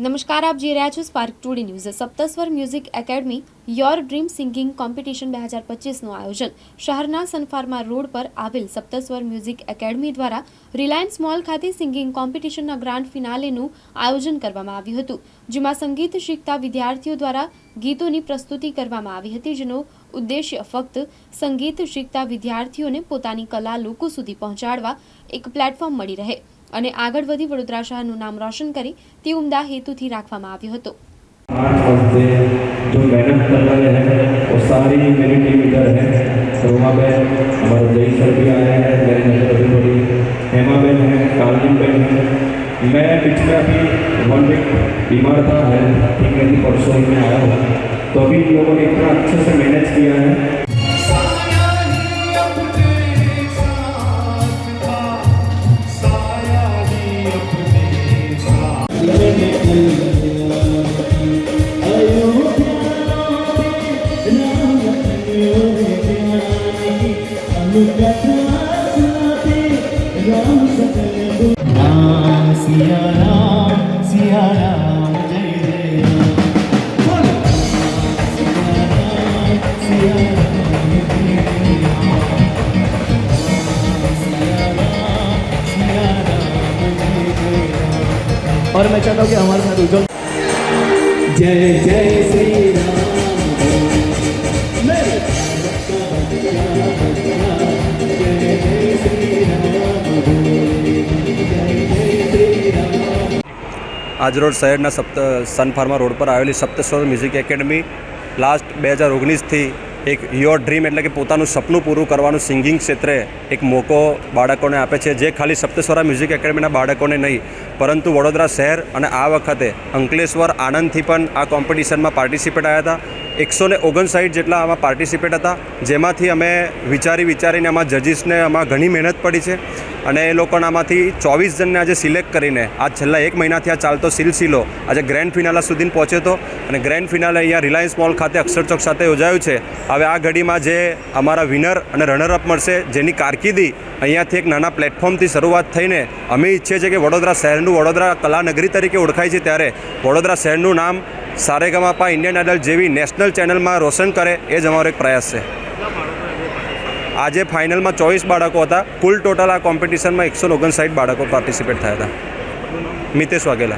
નમસ્કાર, આપ જોઈ રહ્યા છો spark today news. Saptaswar music academy your dream singing competition બે હજાર પચીસનું આયોજન. શહેરના સનફાર્મા રોડ પર આવેલ સપ્તસ્વર મ્યુઝિક એકેડમી દ્વારા રિલાયન્સ મોલ ખાતે સિંગિંગ કોમ્પિટિશનના ગ્રાન્ડ ફિનાલેનું આયોજન કરવામાં આવ્યું હતું, જેમાં સંગીત શીખતા વિદ્યાર્થીઓ દ્વારા ગીતોની પ્રસ્તુતિ કરવામાં આવી હતી, જેનો ઉદ્દેશ્ય ફક્ત સંગીત શીખતા વિદ્યાર્થીઓને પોતાની કલા લોકો સુધી પહોંચાડવા એક પ્લેટફોર્મ મળી રહે. અને આગળ વધી વડોદરા શહેરનું નામ રોશન કરી તે ઉમદા હેતુથી રાખવામાં આવ્યો હતો आठ बंदे जो मेहनत कर रहे हैं वो सारी मेरी टीम इधर है रोमा बहन हमारे जय सर भी आए हैं मेरी नजर अभी बड़ी हेमा बहन है कालिन बहन है मैं पिछले अभी वन वीक बीमार था हेल्थ ठीक नहीं थी परसों ही मैं आया हूँ तो अभी इन लोगों ने इतना अच्छे से मैनेज किया है और मैं चाहता हूँ कि हमारे साथ उज्जवल जय जय श्री राम। આજરોડ શહેરના સપ્ત સન ફાર્મા રોડ પર આવેલી સપ્તેશ્વર મ્યુઝિક એકેડમી લાસ્ટ બે હજાર ઓગણીસથી એક યોર ડ્રીમ એટલે કે પોતાનું સપનું પૂરું કરવાનું સિંગિંગ ક્ષેત્રે એક મોકો બાળકોને આપે છે. જે ખાલી સપ્તેશ્વરા મ્યુઝિક એકેડમીના બાળકોને નહીં, પરંતુ વડોદરા શહેર અને આ વખતે અંકલેશ્વર આણંદથી પણ આ કોમ્પિટિશનમાં પાર્ટિસિપેટ આવ્યા હતા. એકસો ને ઓગણસાઠ જેટલા આમાં પાર્ટિસિપેટ હતા, જેમાંથી અમે વિચારી વિચારીને આમાં જજીસને આમાં ઘણી મહેનત પડી છે. અને એ લોકોનામાંથી ચોવીસ જણને આજે સિલેક્ટ કરીને આ છેલ્લા એક મહિનાથી આ ચાલતો સિલસિલો આજે ગ્રેન્ડ ફિનાલા સુધી પહોંચ્યો હતો અને ગ્રેન્ડ ફિનાલે અહીંયા રિલાયન્સ મોલ ખાતે અક્ષરચોક સાથે યોજાયું છે. હવે આ ઘડીમાં જે અમારા વિનર અને રનરઅપ મળશે, જેની કારકિર્દી અહીંયાથી એક નાના પ્લેટફોર્મથી શરૂઆત થઈને અમે ઈચ્છીએ છીએ કે વડોદરા શહેરનું વડોદરા કલાનગરી તરીકે ઓળખાય છે ત્યારે વડોદરા શહેરનું નામ સારેગામાપા ઇન્ડિયન આઇડલ જેવી નેશનલ ચેનલમાં રોશન કરે એ જ અમારો એક પ્રયાસ છે. આજે ફાઇનલમાં ચોવીસ બાળકો હતા. કુલ ટોટલ આ કોમ્પિટિશનમાં એકસો ઓગણસાઠ બાળકો પાર્ટિસિપેટ થયા હતા. મિતેશ વાઘેલા.